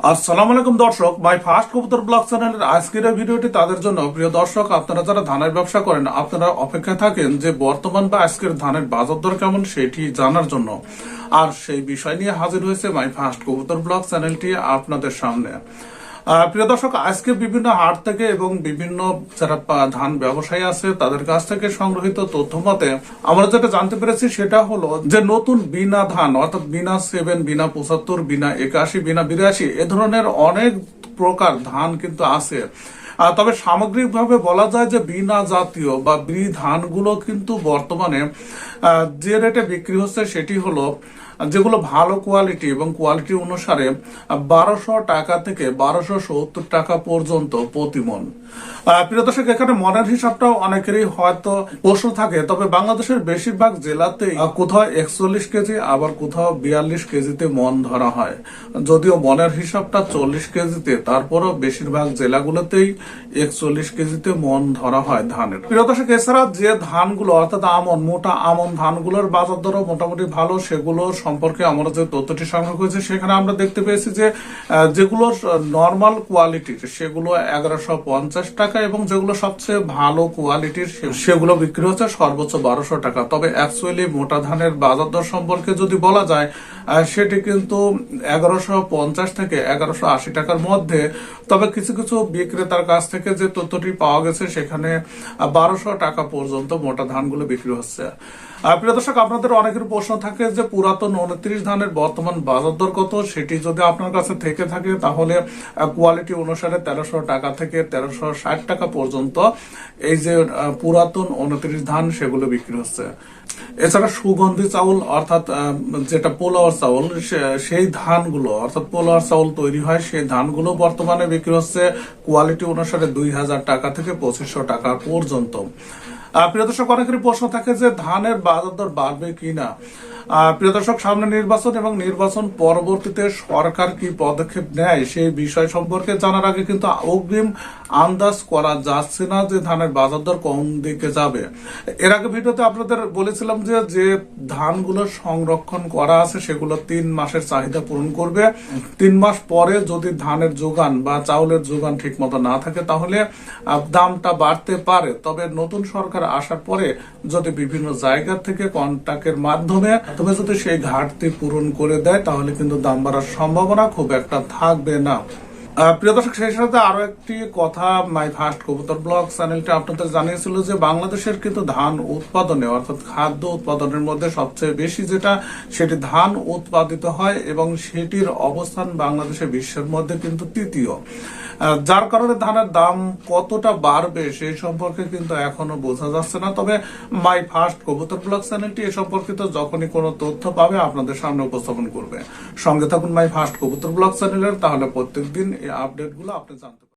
আসসালামু আলাইকুম দর্শক মাই ফার্স্ট কবুতর ব্লগ চ্যানেলের আজকের ভিডিওটি তাদের জন্য। প্রিয় দর্শক, আপনারা যারা ধানের ব্যবসা করেন, আপনারা অপেক্ষায় থাকেন যে বর্তমান বা আজকের ধানের বাজার দর কেমন সেটি জানার জন্য। আর সেই বিষয় নিয়ে হাজির হয়েছে মাই ফার্স্ট কবুতর ব্লগ চ্যানেলটি আপনাদের সামনে। প্রিয় দর্শক, আজকে বিভিন্ন হাট থেকে এবং বিভিন্ন যারা ধান ব্যবসায়ী আছে, তাদের কাছ থেকে সংগ্রহিত তথ্য মতে আমরা যেটা জানতে পেরেছি সেটা হলো যে নতুন বিনা ধান, অর্থাৎ বিনা সেভেন, বিনা পঁচাত্তর, বিনা একাশি, বিনা বিরাশি, এ ধরনের অনেক প্রকার ধান কিন্তু আছে। তবে সামগ্রিকভাবে বলা যায় যে বিনা জাতীয় বা বি ধানগুলো কিন্তু বর্তমানে যে রেটে বিক্রি হচ্ছে সেটি হলো যেগুলো ভালো কোয়ালিটি এবং কোয়ালিটি অনুসারে বারোশো টাকা থেকে বারোশো সত্তর টাকা পর্যন্ত প্রতি মন আহ, প্রিয় দর্শক এখানে মনের হিসাবটাও অনেকেরই হয়তো প্রশ্ন থাকে তবে বাংলাদেশের বেশিরভাগ জেলাতেই কোথাও একচল্লিশ কেজি আবার কোথাও বিয়াল্লিশ কেজিতে মন ধরা হয়। যদিও মনের হিসাবটা চল্লিশ কেজিতে তারপরও বেশিরভাগ জেলাগুলোতেই একচল্লিশ কেজিতে মন ধরা হয় ধানের। প্রিয় দর্শক এছাড়া যে ধানগুলো অর্থাৎ আমন মোটা আমন ধানগুলোর বাজার দরও মোটামুটি ভালো সেগুলো সম্পর্কে আমরা যে তথ্যটি সংগ্রহ করেছি, সেখানে আমরা দেখতে পেয়েছি যে যেগুলো নর্মাল কোয়ালিটির সেগুলো এগারোশো পঞ্চাশ টাকা এবং যেগুলো সবচেয়ে ভালো কোয়ালিটির সেগুলো বিক্রি হচ্ছে সর্বোচ্চ বারোশো টাকা। তবে অ্যাকচুয়ালি মোটা ধানের বাজার দর সম্পর্কে যদি বলা যায় সেটি কিন্তু এগারোশো পঞ্চাশ থেকে এগারোশো আশি টাকার মধ্যে। তবে কিছু কিছু বিক্রেতার কাছ থেকে যে তথ্যটি পাওয়া গেছে, সেখানে বারোশো টাকা পর্যন্ত মোটা ধানগুলো বিক্রি হচ্ছে। প্রিয় দর্শক, আপনাদের অনেকের প্রশ্ন থাকে যে পুরাতন উনত্রিশ ধানের বর্তমান বাজার দর কত? সেটি যদি আপনার কাছে থেকে থাকে, তাহলে কোয়ালিটি অনুসারে তেরোশো টাকা থেকে তেরোশো ষাট টাকা পর্যন্ত এই যে পুরাতন উনত্রিশ ধান সেগুলো বিক্রি হচ্ছে। এছাড়া সুগন্ধি চাউল, অর্থাৎ যেটা পোলাওয়ার চাউল সেই ধানগুলো, অর্থাৎ পোলাওয়ার চাউল তৈরি হয়, সেই ধানগুলো বর্তমানে বিক্রি হচ্ছে কোয়ালিটি অনুসারে দুই হাজার টাকা থেকে পঁচিশশো টাকা পর্যন্ত। প্রিয় দর্শক অনেকেরই প্রশ্ন থাকে যে ধানের বাজার দর বাড়বে কিনা। প্রিয় দর্শক, সামনে নির্বাচন এবং নির্বাচন পরবর্তীতে সরকার কি পদক্ষেপ নেয় সেই বিষয় সম্পর্কে জানার আগে কিন্তু অগ্রিম আন্দাজ করা যাচ্ছে না যে ধানের বাজার দর কোন দিকে যাবে। এর আগে ভিডিওতে আপনাদের বলেছিলাম যে যে ধানগুলো সংরক্ষণ করা আছে সেগুলো তিন মাসের চাহিদা পূরণ করবে। তিন মাস পরে যদি ধানের যোগান বা চাউলের যোগান ঠিক মতো না থাকে তাহলে দামটা বাড়তে পারে। তবে নতুন সরকার আসার পরে যদি বিভিন্ন জায়গা থেকে কন্ট্যাক্টের মাধ্যমে তবে যদি সেই ঘাটতি পূরণ করে দেয়, তাহলে কিন্তু দাম বাড়ার সম্ভাবনা খুব একটা থাকবে না। প্রিয় দর্শক, সেই সাথে আরও একটি কথা মাই ফার্স্ট কবুতর ব্লগ চ্যানেলটি আপনাদের জানিয়েছিল যে বাংলাদেশের কিন্তু ধান উৎপাদনে, অর্থাৎ খাদ্য উৎপাদনের মধ্যে সবচেয়ে বেশি যেটা, সেটি ধান উৎপাদিত হয় এবং সেটির অবস্থান বাংলাদেশে বিশ্বের মধ্যে কিন্তু তৃতীয়। যার কারণে ধানের দাম কতটা বাড়বে সেই সম্পর্কে কিন্তু এখনও বোঝা যাচ্ছে না। তবে মাই ফার্স্ট কবুতর ব্লগ চ্যানেলটি এ সম্পর্কিত যখনই কোনো তথ্য পাবে, আপনাদের সামনে উপস্থাপন করবে। সঙ্গে থাকুন মাই ফার্স্ট কবুতর ব্লগ চ্যানেলের তাহলে প্রত্যেকদিন আপডেটগুলো আপনি জানতে